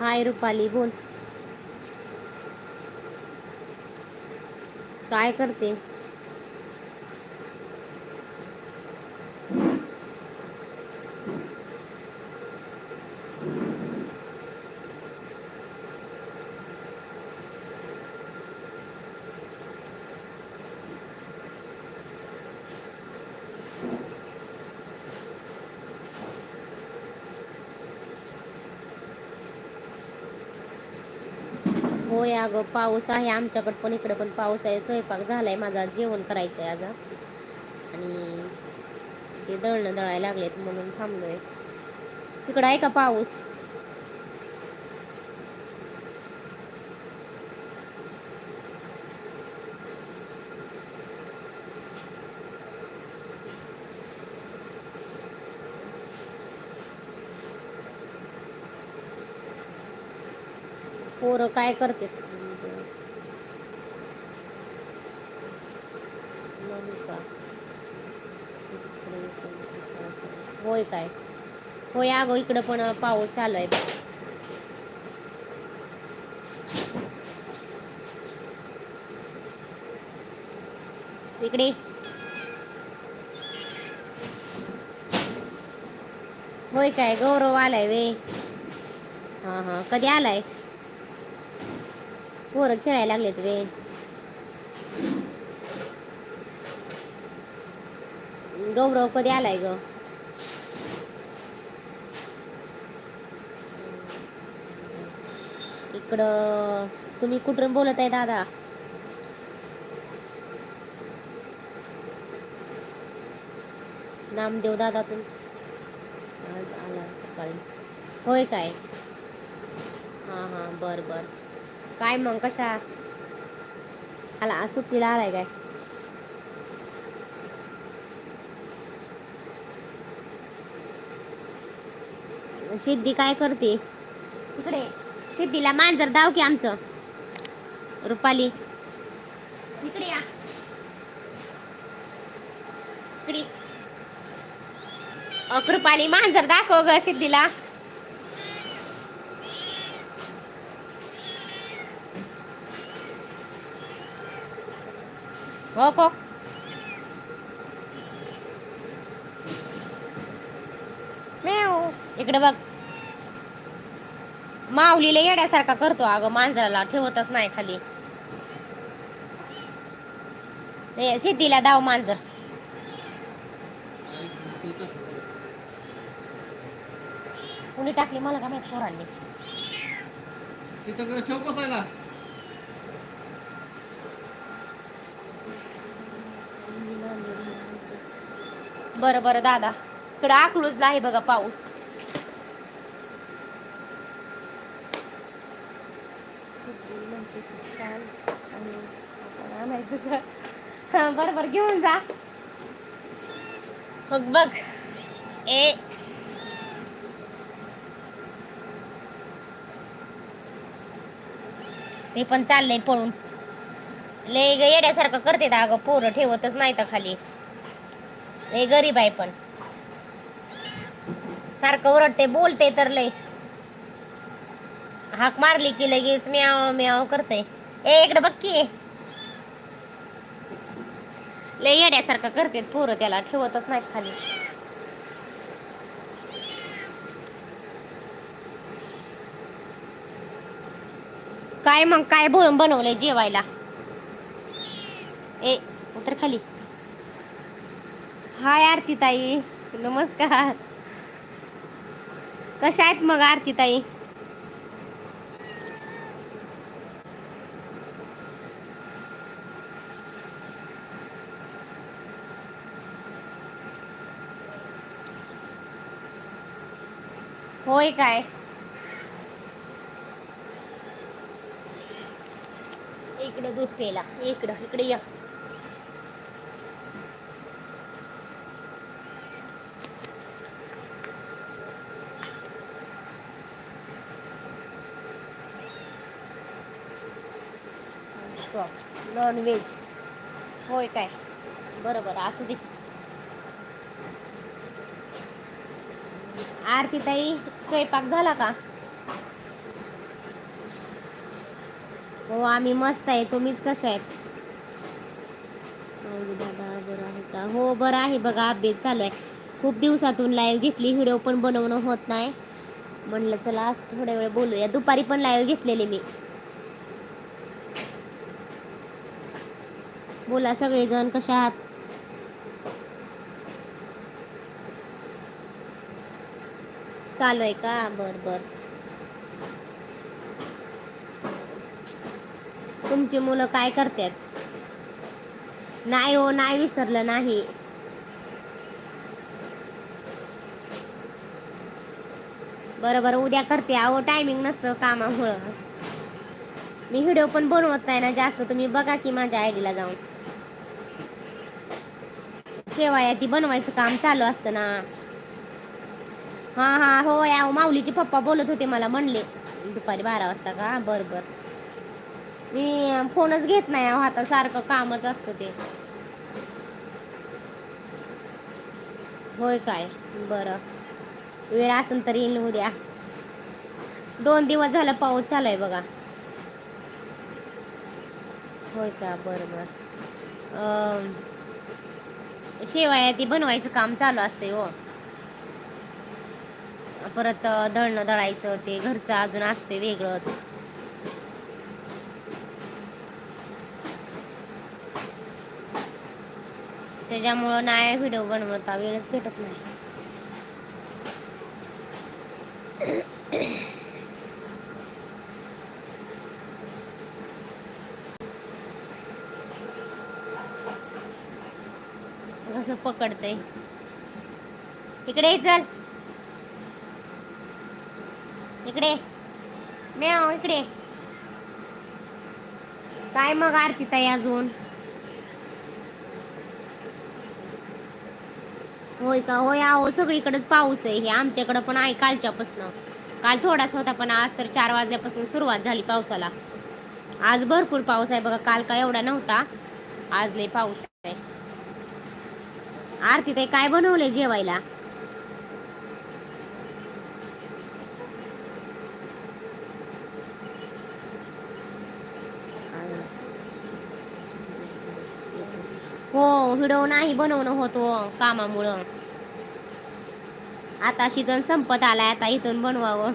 हाय रुपाली बोल. काय करते? होय अगं पाऊस आहे आमच्याकडं पण इकडे पण पाऊस आहे. स्वयंपाक झालाय माझा जेवण करायचं आहे आज. आणि ते दळणं दळायला लागलेत म्हणून थांबलोय. तिकडं आहे का पाऊस? पोरं काय करते? होय काय? होय अगं इकडं पण पाऊस चालू आहे इकडे. होय काय? गौरव आलाय वे. हा हा. कधी आलाय? पोरं खेळायला लागलेत वे. गौरव कधी आलाय ग? इकडं तुम्ही कुठून बोलत आहे दादा? नामदेव दादा तुम आज आला सकाळी. होय काय? हां हां बर बर. काय मग कशा? आला सुट्टीला आलाय काय? सिद्धी काय करते? इकडे. सिद्धीला मांजर दाव की आमचं. रुपाली. इकडे या. इकडे. अ, कृपाली मांजर दाखव ग सिद्धीला. हो को म्याव. इकडे बघ. माऊलीला येड्यासारखा करतो अगं मांजराला ठेवतच नाही खाली. ए, सिद्धीला दाव मांजर. कुणी टाकली मला का माहीत पोरांनी. तिथं ठेव बरं बरं दादा. इकडं आकलूजला आहे बघा पाऊस. सिद्धी बर आणायचं घेऊन जा. मग बघ. ए. ते पण चाललंय पळून. लय ग येड्यासारखं करते अगं पोरं ठेवतच नाही तर खाली. लय गरीब आहे पण. सारखं ओरडते बोलते तर लय. हाक मारली की लगेच म्याव म्याव करते. ए इकडे बघ की. लय येड्यासारखं करते पोरं त्याला ठेवतच नाहीत खाली. काय मग काय बोलून बनवलंय जेवायला? ए उतर खाली. हाय आरती ताई नमस्कार. कशा आहेत मग आरती ताई होय काय? इकडं दूध प्यायला इकडं इकडे या. नॉन व्हेज होय काय? बरं बरं असू दे. आरती ताई स्वयंपाक झाला का? हो आम्ही मस्त आहे. तुम्हीच कशा आहेत? दादा बरं आहे का? हो बरं आहे बघा अपडेट चालू आहे. खूप दिवसातून लाईव्ह घेतली व्हिडिओ पण बनवणं होत नाही. म्हणलं चला थोड्या वेळ बोलूया. दुपारी पण लाईव्ह घेतलेले मी. बोला सगळेजण कशा आहात? चालू आहे का? बर बर. तुमची मुलं काय करतात? नाही हो नाही विसरलं नाही. बरोबर उद्या करते अहो टायमिंग नसतं कामामुळं. मी व्हिडिओ पण बनवत नाही ना जास्त तुम्ही बघा की माझ्या आयडीला जाऊन. शेवाया ती बनवायचं काम चालू असतं ना. हा हा हो या माऊलीचे पप्पा बोलत होते मला म्हणले दुपारी बारा वाजता का? बर बर. मी फोनच घेत नाही अहो आता सारखं कामच असतं ते. होय काय? बरं. वेळ असेल तर येईल उद्या. दोन दिवस झाला पाऊस चालाय बघा. होय का? बरं बरं. अं, शेवाया ती बनवायचं काम चालू असते हो. परत दळणं दळायचं ते घरचं अजून असते वेगळंच. त्याच्यामुळं नाही व्हिडिओ बनवता वेळच भेटत नाही. कसं पकडतंय. इकडे चल. इकडे म्याव इकडे काय मग आरती ताई अजून? होय का? होय आहो सगळीकडेच पाऊस आहे. हे आमच्याकडं पण आहे कालच्यापासून. काल थोडाच होता पण आज तर चार वाजल्यापासून सुरुवात झाली पावसाला. आज भरपूर पाऊस आहे बघा. काल का एवढा नव्हता. आज लय पाऊस आरती ते काय बनवले जेवायला? हो व्हिडिओ नाही बनवणं होतो हो, कामामुळं. आता शिजन संपत आलाय आता इथून बनवावं.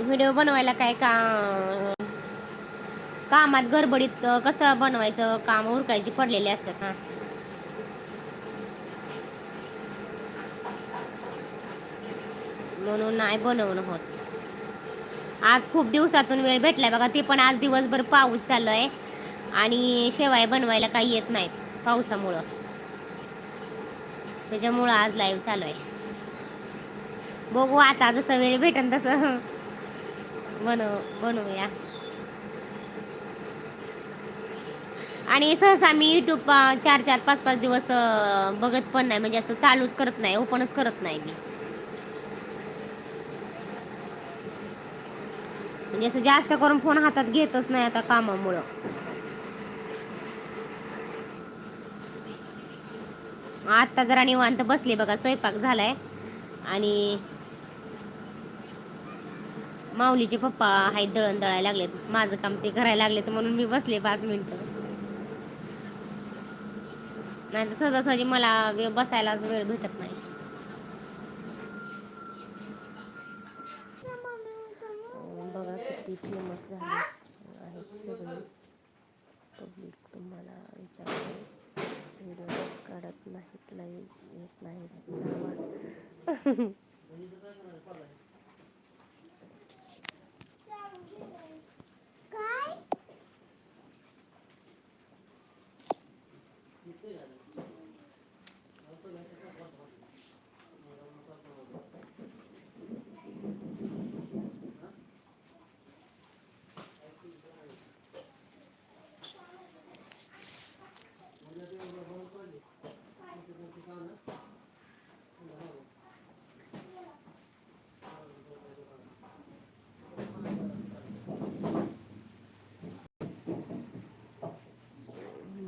व्हिडिओ बनवायला काय का कामात गडबडीत कसं बनवायचं काम उरकायची पडलेले असतात ना म्हणून नाही बनवणं होत. आज खूप दिवसातून वेळ भेटलाय बघा ते पण आज दिवसभर पाऊस चालू आहे आणि शेवाय बनवायला काही येत नाहीत पावसामुळं. त्याच्यामुळं आज लाईव्ह चालू आहे बघू आता जसं वेळ भेटेल तसं बनव बनवूया. आणि सहसा मी युट्यूब चार चार पाच पाच दिवस बघत पण नाही. म्हणजे असं चालूच करत नाही ओपनच करत नाही मी. म्हणजे असं जास्त करून फोन हातात घेतच नाही आता कामामुळं. आत्ता जरा निवांत बसले बघा स्वयंपाक झालाय. आणि माऊलीचे पप्पा आहेत दळण दळायला लागलेत. माझं काम ते करायला लागलेत म्हणून मी बसले पाच मिनिटं. नाही तर सहजासहजी मला वे- बसायलाच वेळ भेटत नाही. बघा किती फेमस झाले आहेत सगळे. पब्लिक तुम्हाला विचारते व्हिडिओ काढत नाहीत लाईव्ह येत नाहीत.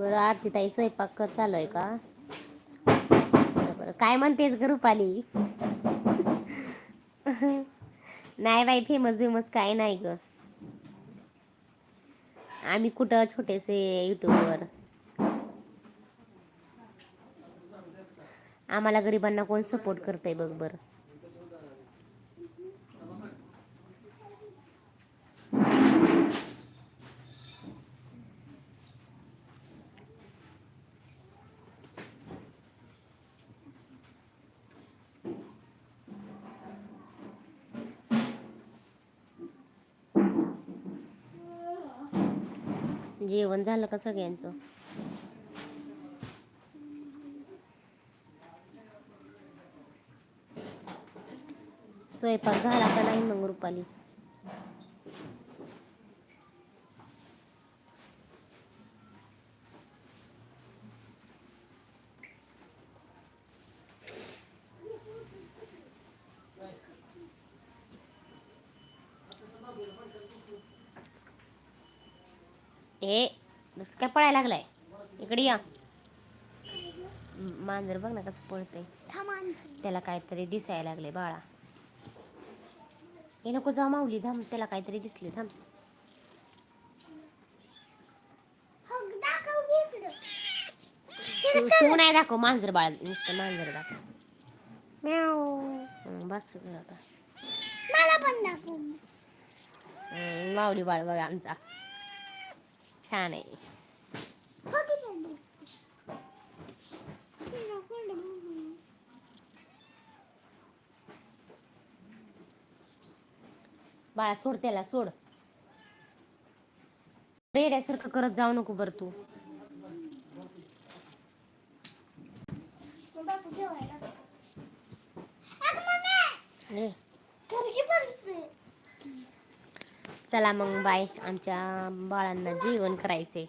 बरं आरती ताई स्वयंपाक चालू आहे का? बरं बरं काय म्हणतेस ग रुपाली? नाही बाई फेमस बिमस काय नाही ग. आम्ही कुठं छोटेसे युट्यूबवर आम्हाला गरिबांना कोण सपोर्ट करतंय बघ बरं. जेवण झालं का सगळ्यांचं? स्वयंपाक झाला का नाही मग रुपाली? ए बस काय पळायला लागलाय. इकडे या. मांजर बघ ना कसं पळतंय. त्याला काहीतरी दिसायला लागले बाळा. हे नको जाऊ माऊली थांब. त्याला काहीतरी दिसले थांब. तू नाही दाखव मांजर बाळ नुसतं मांजर दाखव. बस आता. मला पण दाखव. माऊली बाळ बघा आमचा छान आहे नाही? बाळा सोड त्याला सोड. रेड्यासारखं करत जाऊ नको बरं तू. बापू ए, चला मग बाय. आमच्या बाळांना जेवण करायचे